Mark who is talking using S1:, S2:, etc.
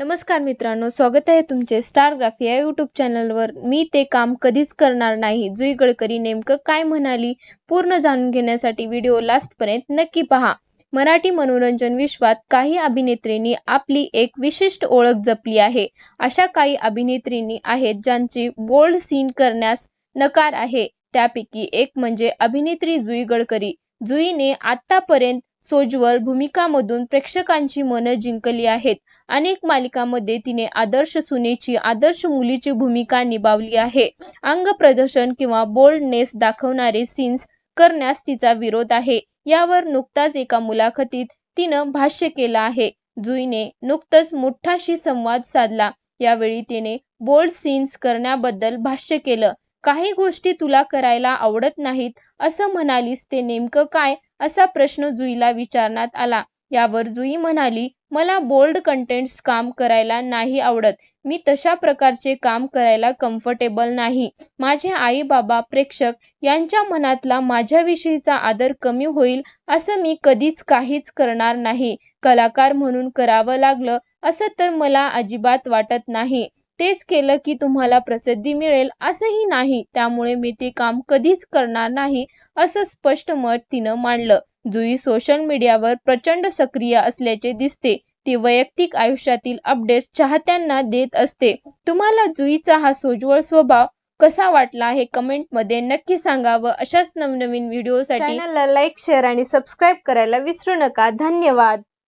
S1: नमस्कार मित्रांनो स्वागत आहे तुमचे स्टार ग्राफी या यूट्यूब चॅनलवर मी ते काम कधीच करणार नाही. जुई गडकरी नेमकं काय म्हणाली पूर्ण जाणून घेण्यासाठी व्हिडिओ लास्टपर्यंत नक्की पहा. मराठी मनोरंजन विश्वात काही अभिनेत्रींनी आपली एक विशिष्ट ओळख जपली आहे. अशा काही अभिनेत्रींनी आहेत ज्यांची बोल्ड सीन करण्यास नकार आहे. त्यापैकी एक म्हणजे अभिनेत्री जुई गडकरी. जुईने आतापर्यंत सोज्वल भूमिकांमधून प्रेक्षकांची मनं जिंकली आहेत. अनेक मालिकांमध्ये तिने आदर्श सुनेची आदर्श मुलीची भूमिका निभावली आहे. अंग प्रदर्शन किंवा बोल्डनेस दाखवणारे सीन्स करण्यास तिचा विरोध आहे. यावर नुकताच एका मुलाखतीत तिनं भाष्य केलं आहे. जुईने नुकतंच मोठाशी संवाद साधला. यावेळी तिने बोल्ड सीन्स करण्याबद्दल भाष्य केलं. काही गोष्टी तुला करायला आवडत नाहीत असं म्हणालीस ते नेमकं काय? असा प्रश्न जुईला विचारण्यात आला. यावर जुई म्हणाली मला बोल्ड कंटेंट्स काम करायला नाही आवडत. मी तशा प्रकारचे काम करायला कम्फर्टेबल नाही. माझे आई बाबा प्रेक्षक यांच्या मनातला माझ्याविषयीचा आदर कमी होईल असं मी कधीच काहीच करणार नाही. कलाकार म्हणून करावं लागलं असं तर मला अजिबात वाटत नाही. तेच केलं की तुम्हाला प्रसिद्धी मिळेल असंही नाही. त्यामुळे मी ते काम कधीच करणार नाही असं स्पष्ट मत तिनं मांडलं. जुई सोशल मीडियावर प्रचंड सक्रिय असल्याचे दिसते. ती वैयक्तिक आयुष्यातील अपडेट्स चाहत्यांना देत असते. तुम्हाला जुईचा हा सोज्वळ स्वभाव कसा वाटला हे कमेंटमध्ये नक्की सांगा व अशाच नवनवीन व्हिडिओसाठी चॅनलला लाईक शेअर आणि सबस्क्राईब करायला विसरू नका. धन्यवाद.